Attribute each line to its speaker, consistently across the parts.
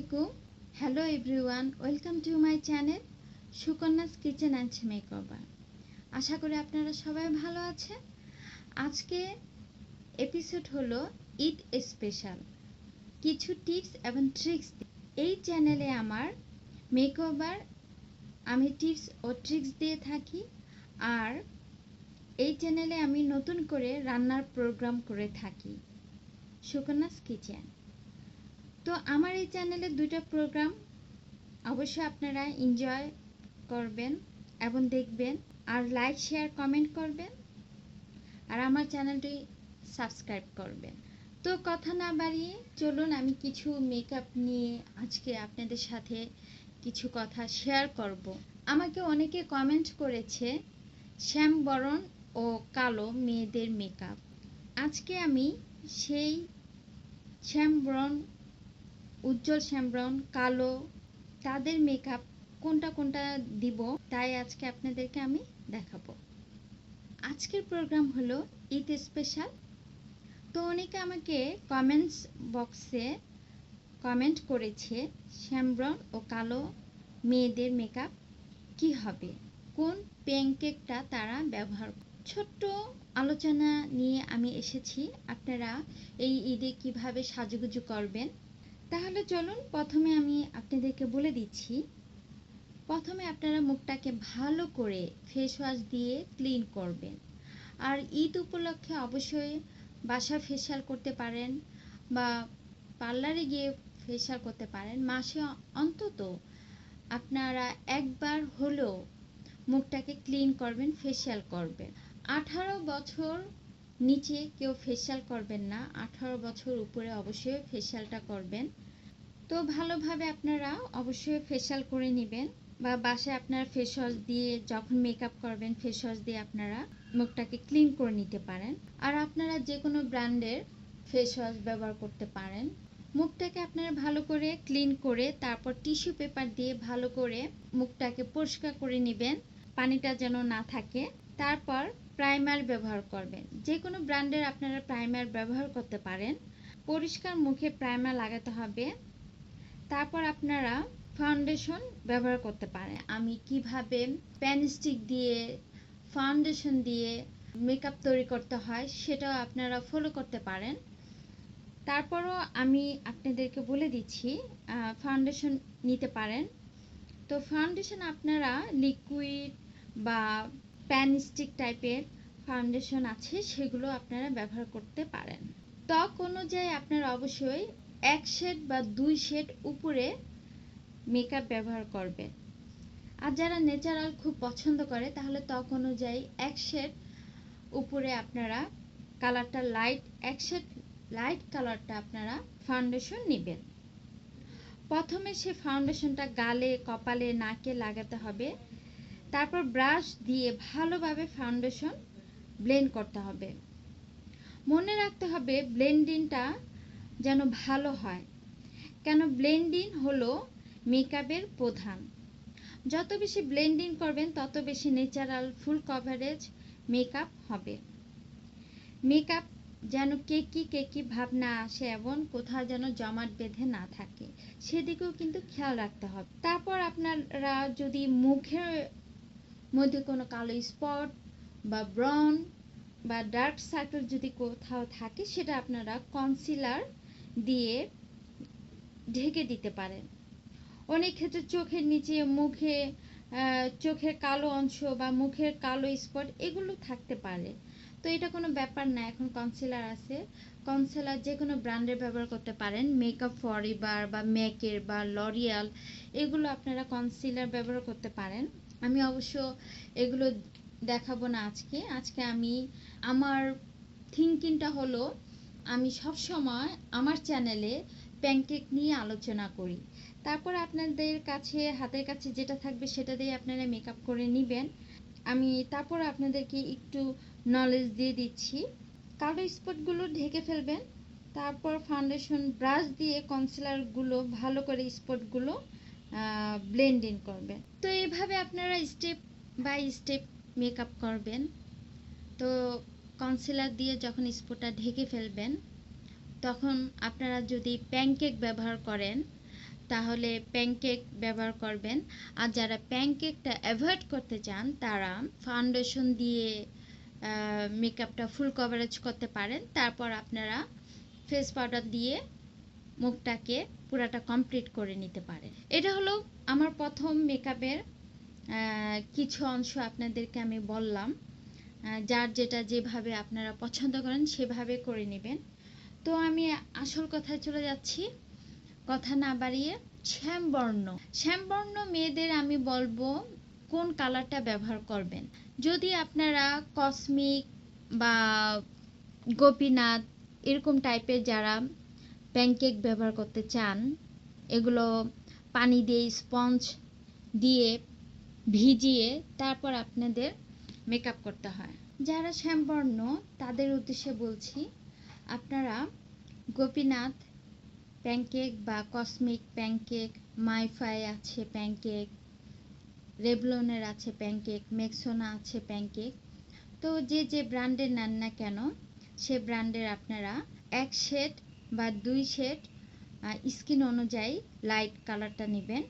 Speaker 1: আলাইকুম। Hello everyone welcome to my channel Sukanya's kitchen and makeover আশা করি আপনারা সবাই ভালো আছেন। আজকে এপিসোড হলো ঈদ স্পেশাল কিছু টিপস এবং ট্রিক্স এই চ্যানেলে আমার মেকওভার আমি টিপস ও ট্রিক্স দিয়ে থাকি। আর এই চ্যানেলে আমি নতুন করে রান্নার প্রোগ্রাম করে থাকি। সুকন্যাস কিচেন তো আমার এই চ্যানেলে দুইটা প্রোগ্রাম অবশ্যই আপনারা এনজয় করবেন এবং দেখবেন। আর লাইক শেয়ার কমেন্ট করবেন। আর আমার চ্যানেলটি সাবস্ক্রাইব করবেন। তো কথা না বাড়িয়ে চলুন, আমি কিছু মেকআপ নিয়ে আজকে আপনাদের সাথে কিছু কথা শেয়ার করব। আমাকে অনেকে কমেন্ট করেছে, শ্যাম বরণ ও কালো মেয়েদের মেকআপ আজকে আমি সেই শ্যাম ব্রন উজ্জ্বল শ্যামব্রাউন, কালো, তাদের মেকআপ কোনটা কোনটা দিব তাই আজকে আপনাদেরকে আমি দেখাবো। আজকের প্রোগ্রাম হলো ঈদ স্পেশাল তো অনেকে আমাকে কমেন্টস বক্সে কমেন্ট করেছে, শ্যামব্রাউন ও কালো মেয়েদের মেকআপ কি হবে? কোন প্যানকেকটা তারা ব্যবহার ছোট্ট আলোচনা নিয়ে আমি এসেছি। আপনারা এই ঈদে কীভাবে সাজুগুজু করবেন? তাহলে চলুন প্রথমে আমি আপনাদেরকে বলে দিচ্ছি। প্রথমে আপনারা মুখটাকে ভালো করে ফেস ওয়াশ দিয়ে ক্লিন করবেন। আর ঈদ উপলক্ষে অবশ্যই বাসা ফেশিয়াল করতে পারেন বা পার্লারে গিয়ে ফেশিয়াল করতে পারেন। মাসে অন্তত আপনারা একবার হলেও মুখটাকে ক্লিন করবেন ফেশিয়াল করবেন। আঠারো বছর নিচে কেউ ফেশিয়াল করবেন না, আঠারো বছর উপরে অবশ্যই ফেশিয়ালটা করবেন। তো ভালোভাবে আপনারা অবশ্যই ফেশিয়াল করে নেবেন বা বাসায় আপনার ফেস ওয়াশ দিয়ে যখন মেকআপ করবেন ফেস ওয়াশ দিয়ে আপনারা মুখটাকে ক্লিন করে নিতে পারেন। আর আপনারা যে কোনো ব্র্যান্ডের ফেস ওয়াশ ব্যবহার করতে পারেন। মুখটাকে আপনারা ভালো করে ক্লিন করে, তারপর টিস্যু পেপার দিয়ে ভালো করে মুখটাকে পরিষ্কার করে নেবেন। পানিটা যেন না থাকে। তারপর প্রাইমার ব্যবহার করবেন। যে কোনো ব্র্যান্ডের আপনারা প্রাইমার ব্যবহার করতে পারেন। পরিষ্কার মুখে প্রাইমার লাগাতে হবে। তারপর আপনারা ফাউন্ডেশন ব্যবহার করতে পারেন। আমি কীভাবে প্যান স্টিক দিয়ে, ফাউন্ডেশন দিয়ে মেকআপ তৈরি করতে হয় সেটাও আপনারা ফলো করতে পারেন। তারপরও আমি আপনাদেরকে বলে দিচ্ছি ফাউন্ডেশন নিতে পারেন। তো ফাউন্ডেশন আপনারা লিকুইড বা প্যান স্টিক টাইপের ফাউন্ডেশন আছে, সেগুলো আপনারা ব্যবহার করতে পারেন। ত্বক অনুযায়ী আপনারা অবশ্যই এক শেড বা দুই শেড উপরে মেকআপ ব্যবহার করবেন। আর যারা ন্যাচারাল খুব পছন্দ করে, তাহলে ত্বক অনুযায়ী এক শেড উপরে আপনারা কালারটা লাইট এক শেড লাইট কালারটা আপনারা ফাউন্ডেশন নেবেন। প্রথমে সে ফাউন্ডেশনটা গালে, কপালে, নাকে লাগাতে হবে। তারপর ব্রাশ দিয়ে ভালোভাবে ফাউন্ডেশন ব্লেন্ড করতে হবে। মনে রাখতে হবে ব্লেন্ডিংটা যেন ভালো হয়। কেন ব্লেন্ডিং হলো মেকআপের প্রধান। যত বেশি ব্লেন্ডিং করবেন, তত বেশি ন্যাচারাল ফুল কভারেজ মেকআপ হবে। মেকআপ যেন কেকি কেকি ভাব না আসে এবং কোথাও যেন জমাট বেঁধে না থাকে। সেদিকেও কিন্তু খেয়াল রাখতে হবে। তারপর আপনারা যদি মুখের মধ্যে কোনো কালো স্পট বা ব্রন বা ডার্ক সার্কেল যদি কোথাও থাকে, সেটা আপনারা কনসিলার দিয়ে ঢেকে দিতে পারেন। অনেক ক্ষেত্রে চোখের নিচে, মুখে চোখের কালো অংশ বা মুখের কালো স্পট, এগুলো থাকতে পারে। তো এটা কোনো ব্যাপার না, এখন কনসিলার আছে। কনসিলার যে কোনো ব্র্যান্ডের ব্যবহার করতে পারেন। মেকআপ ফরিবার বা ম্যাকের বা লরিয়াল এগুলো আপনারা কনসিলার ব্যবহার করতে পারেন। আমি অবশ্য এগুলো দেখাবো না আজকে। আজকে আমি আমার থিঙ্কিংটা হলো, আমি সব সময় আমার চ্যানেলে প্যানকেক নিয়ে আলোচনা করি। তারপর আপনাদের কাছে, হাতের কাছে যেটা থাকবে সেটা দিয়ে আপনারা মেকআপ করে নেবেন। আমি তারপর আপনাদেরকে একটু নলেজ দিয়ে দিচ্ছি। কালো স্পটগুলো ঢেকে ফেলবেন। তারপর ফাউন্ডেশন ব্রাশ দিয়ে কনসিলারগুলো ভালো করে স্পটগুলো ব্লেন্ডিং করবেন। তো এইভাবে আপনারা স্টেপ বাই স্টেপ মেকআপ করবেন। তো কনসিলার দিয়ে যখন স্পটটা ঢেকে ফেলবেন, তখন আপনারা যদি প্যানকেক ব্যবহার করেন, তাহলে প্যানকেক ব্যবহার করবেন। আর যারা প্যানকেকটা অ্যাভয়েড করতে চান, তারা ফাউন্ডেশন দিয়ে মেকআপটা ফুল কভারেজ করতে পারেন। তারপর আপনারা ফেস পাউডার দিয়ে মুখটাকে পুরাটা কমপ্লিট করে নিতে পারেন এটা হলো আমার প্রথম মেকআপের কিছু অংশ আপনাদেরকে আমি বললাম। যার যেটা যেভাবে আপনারা পছন্দ করেন সেভাবে করে নেবেন। তো আমি আসল কথায় চলে যাচ্ছি। কথা না বাড়িয়ে, শ্যামবর্ণ। শ্যামবর্ণ মেয়েদের আমি বলব, কোন কালারটা ব্যবহার করবেন? যদি আপনারা কসমিক বা গোপীনাথ এরকম টাইপের যারা প্যানকেক ব্যবহার করতে চান, এগুলো পানি দিয়ে স্পঞ্জ দিয়ে ভিজিয়ে তারপর আপনাদের মেকআপ করতে হয়। যারা শ্যামবর্ণ, তাদের উদ্দেশ্যে বলছি, আপনারা গোপীনাথ প্যানকেক বা কসমিক প্যানকেক মাইফাই আছে প্যানকেক রেভলনের আছে প্যানকেক মেক্সোনা আছে প্যানকেক তো যে যে ব্র্যান্ডের নেন না কেন, সে ব্র্যান্ডের আপনারা এক শেড বা দুই শেড স্কিন অনুযায়ী লাইট কালারটা নেবেন।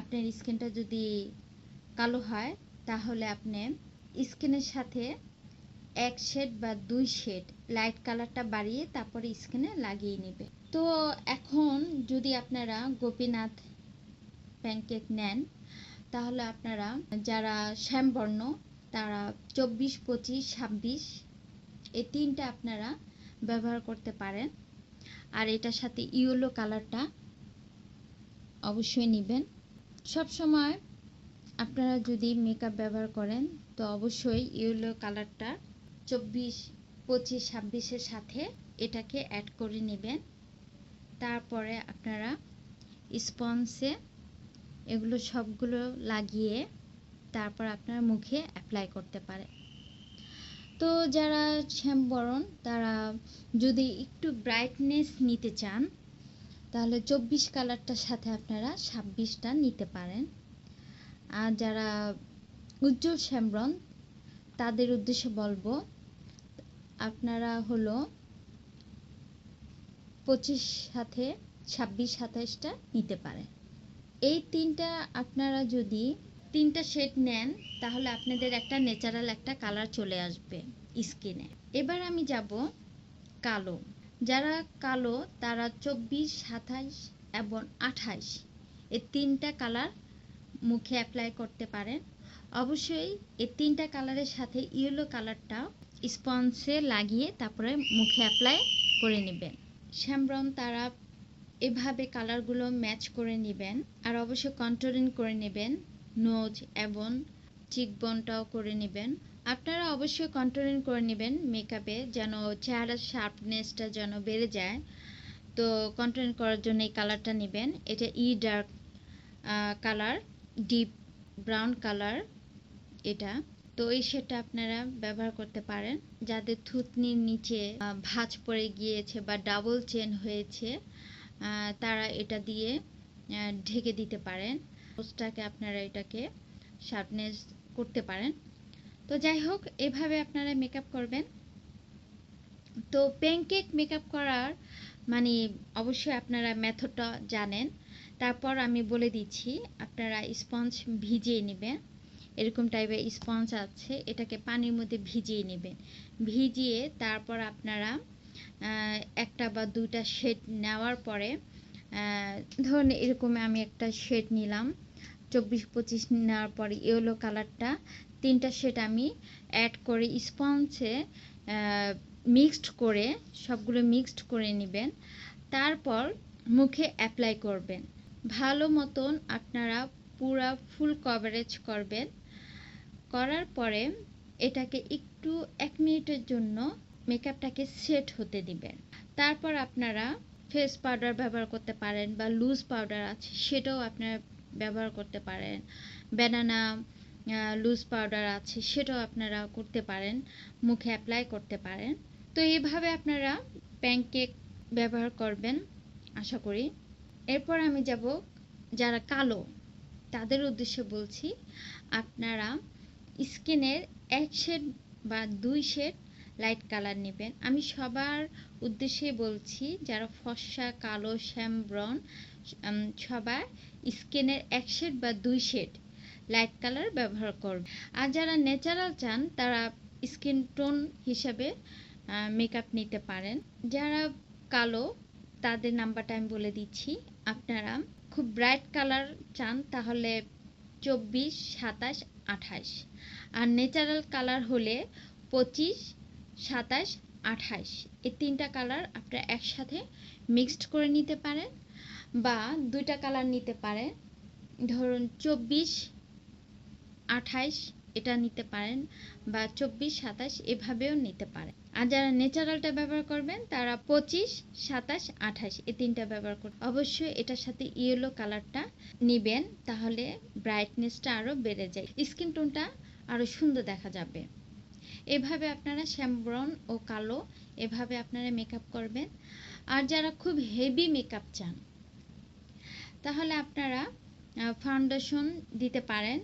Speaker 1: আপনার স্কিনটা যদি কালো হয়, তাহলে আপনি স্কিনের সাথে এক শেড বা দুই শেড লাইট কালারটা বাড়িয়ে তারপরে স্কিনে লাগিয়ে নেবে তো এখন যদি আপনারা গোপীনাথ প্যানকেক নেন, তাহলে আপনারা যারা শ্যামবর্ণ, তারা চব্বিশ, পঁচিশ, ছাব্বিশ, এই তিনটা আপনারা ব্যবহার করতে পারেন। আর এটার সাথে ইয়েলো কালারটা অবশ্যই নেবেন। সব সময় আপনারা যদি মেকআপ ব্যবহার করেন, তো অবশ্যই ইয়েলো কালারটা চব্বিশ, পঁচিশ, ছাব্বিশের সাথে এটাকে অ্যাড করে নেবেন। তারপরে আপনারা স্পঞ্জে এগুলো সবগুলো লাগিয়ে তারপর আপনার মুখে অ্যাপ্লাই করতে পারেন। তো যারা শ্যামবরণ, তারা যদি একটু ব্রাইটনেস নিতে চান, তাহলে চব্বিশ কালারটার সাথে আপনারা ছাব্বিশটা নিতে পারেন। আর যারা উজ্জ্বল শ্যামবরণ, তাদের উদ্দেশ্যে বলব, আপনারা হলো পঁচিশ সাথে ছাব্বিশ সাতাইশটা নিতে পারেন। এই তিনটা আপনারা যদি তিনটা শেড নেন, তাহলে আপনাদের একটা ন্যাচারাল একটা কালার চলে আসবে স্কিনে এবার আমি যাব কালো। যারা কালো, তারা চব্বিশ, সাতাইশ এবং আঠাইশ, এই তিনটা কালার মুখে অ্যাপ্লাই করতে পারেন। অবশ্যই এই তিনটা কালারের সাথে ইয়েলো কালারটা স্পঞ্জে লাগিয়ে তারপরে মুখে অ্যাপ্লাই করে নেবেন। শ্যামব্রাউন তারা এভাবে কালারগুলো ম্যাচ করে নেবেন আর অবশ্যই কন্ট্রোলিং করে নেবেন। নোজ এবং চিকবনটাও করে নেবেন। আপনারা অবশ্যই কন্ট্রোলিং করে নেবেন মেকআপে যেন চেহারার শার্পনেসটা যেন বেড়ে যায়। তো কন্ট্রোলিং করার জন্য এই কালারটা নেবেন। এটা ই dark colour deep brown colour এটা। তো এই শেডটা আপনারা ব্যবহার করতে পারেন। যাদের থুতনির নিচে ভাঁজ পড়ে গিয়েছে বা ডাবল চেন হয়েছে তারা এটা দিয়ে ঢেকে দিতে পারেন। পোস্টটাকে আপনারা এটাকে শার্পনেস করতে পারেন। তো যাই হোক, এভাবে আপনারা মেকআপ করবেন। তো প্যানকেক মেকআপ করার মানে অবশ্যই আপনারা মেথডটা জানেন। তারপর আমি বলে দিচ্ছি, আপনারা স্পঞ্জ ভিজিয়ে নেবেন। এরকম টাইপের স্পঞ্জ আছে, এটাকে পানির মধ্যে ভিজিয়ে নেবেন। ভিজিয়ে তারপর আপনারা একটা বা দুইটা শেড নেওয়ার পরে ধরুন এরকম আমি একটা শেড নিলাম। চব্বিশ পঁচিশ নেওয়ার পরে ইয়েলো কালারটা, তিনটা শেড আমি অ্যাড করে স্পঞ্জে মিক্সড করে, সবগুলো মিক্সড করে নেবেন। তারপর মুখে অ্যাপ্লাই করবেন। ভালো মতন আপনারা পুরা ফুল কভারেজ করবেন। করার পরে এটাকে একটু এক মিনিটের জন্য মেকআপটাকে সেট হতে দিবেন। তারপর আপনারা ফেস পাউডার ব্যবহার করতে পারেন বা লুজ পাউডার আছে, সেটাও আপনারা ব্যবহার করতে পারেন। ব্যানানা লুজ পাউডার আছে, সেটাও আপনারা করতে পারেন, মুখে অ্যাপ্লাই করতে পারেন। তো এইভাবে আপনারা প্যানকেক ব্যবহার করবেন, আশা করি। এরপর আমি যাব যারা কালো, তাদের উদ্দেশ্যে বলছি, আপনারা স্কিনের এক শেড বা দুই শেড লাইট কালার নেবেন। আমি সবার উদ্দেশ্যে বলছি, যারা ফর্সা কালো শ্যাম সবার স্কিনের এক শেড বা দুই শেড লাইট কালার ব্যবহার করবে। আর যারা ন্যাচারাল চান, তারা স্কিন টোন হিসাবে মেকআপ নিতে পারেন। যারা কালো, তাদের নাম্বারটা আমি বলে দিচ্ছি। আপনারা খুব ব্রাইট কালার চান, তাহলে চব্বিশ, সাতাশ, আঠাশ। আর ন্যাচারাল কালার হলে পঁচিশ, সাতাশ, আঠাশ। এই তিনটা কালার আপনারা একসাথে মিক্সড করে নিতে পারেন। বা দুইটা কালার নিতে পারেন ধরুন চব্বিশ, আঠাইশ এটা নিতে পারেন বা চব্বিশ, সাতাশ এভাবেও নিতে পারেন। আর যারা ন্যাচারালটা ব্যবহার করবেন, তারা পঁচিশ, সাতাশ, আঠাশ এই তিনটা ব্যবহার করবেন অবশ্যই এটার সাথে ইয়েলো কালারটা নিবেন, তাহলে ব্রাইটনেসটা আরও বেড়ে যায়। স্কিন টোনটা আরও সুন্দর দেখা যাবে। এভাবে আপনারা শ্যামব্রন ও কালো এভাবে আপনারা মেকআপ করবেন। আর যারা খুব হেভি মেকআপ চান তাহলে আপনারা ফাউন্ডেশন দিতে পারেন,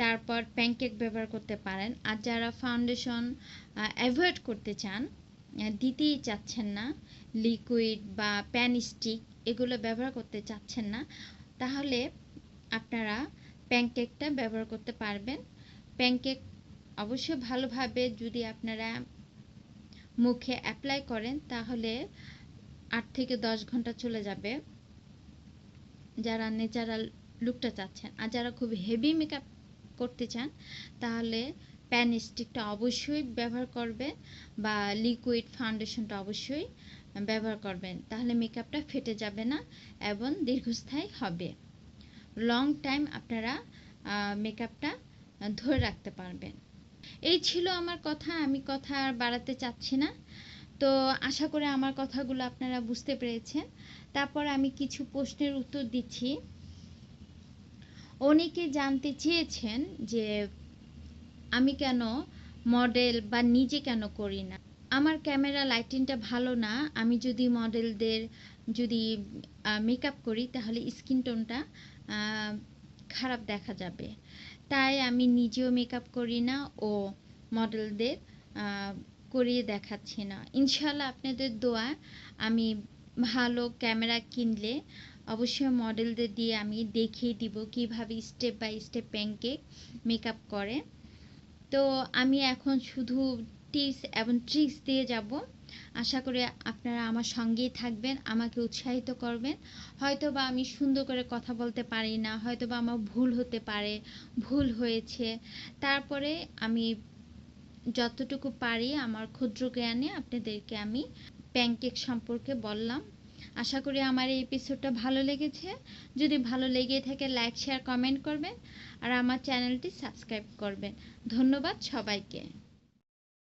Speaker 1: তারপর প্যানকেক ব্যবহার করতে পারেন। আর যারা ফাউন্ডেশন অ্যাভয়েড করতে চান দিতেই চাচ্ছেন না লিকুইড বা প্যান স্টিক এগুলো ব্যবহার করতে চাচ্ছেন না, তাহলে আপনারা প্যানকেকটা ব্যবহার করতে পারবেন। প্যানকেক অবশ্যই ভালোভাবে যদি আপনারা মুখে অ্যাপ্লাই করেন, তাহলে আট থেকে দশ ঘণ্টা চলে যাবে। যারা ন্যাচারাল লুকটা চাচ্ছেন আর যারা খুব হেভি মেকআপ করতে চান, তাহলে প্যান স্টিকটা অবশ্যই ব্যবহার করবেন বা লিকুইড ফাউন্ডেশনটা অবশ্যই ব্যবহার করবেন। তাহলে মেকআপটা ফেটে যাবে না এবং দীর্ঘস্থায়ী হবে। লং টাইম আপনারা মেকআপটা ধরে রাখতে পারবেন। এই ছিল আমার কথা, আমি কথা আর বাড়াতে চাচ্ছি না। তো আশা করি আমার কথাগুলো আপনারা বুঝতে পেরেছেন। তারপর আমি কিছু প্রশ্নের উত্তর দিচ্ছি। অনেকে জানতে চেয়েছেন যে আমি কেন মডেল বা নিজে কেন করি না? আমার ক্যামেরা লাইটিংটা ভালো না। আমি যদি মডেলদের যদি মেকআপ করি, তাহলে স্কিন টোনটা খারাপ দেখা যাবে। তাই আমি নিজেও মেকআপ করি না ও মডেলদের করিয়ে দেখাচ্ছি না। ইনশাল্লাহ আপনাদের দোয়া আমি ভালো ক্যামেরা কিনলে অবশ্যই মডেলদের দিয়ে আমি দেখিয়ে দিব কীভাবে step by step pancake makeup করে। তো আমি এখন শুধু টিপস এবং ট্রিক্স দিয়ে যাব। আশা করি আপনারা আমার সঙ্গেই থাকবেন, আমাকে উৎসাহিত করবেন। হয়তো বা আমি সুন্দর করে কথা বলতে পারি না হয়তো বা আমার ভুল হতে পারে, ভুল হয়েছে। তারপরে আমি যতটুকু পারি আমার ক্ষুদ্র জ্ঞানে আপনাদেরকে আমি প্যানকেক সম্পর্কে বললাম। আশা করি আমার এই এপিসোডটা ভালো লেগেছে। যদি ভালো লেগে থাকে লাইক শেয়ার কমেন্ট করবেন। আর আমার চ্যানেলটি সাবস্ক্রাইব করবেন। ধন্যবাদ সবাইকে।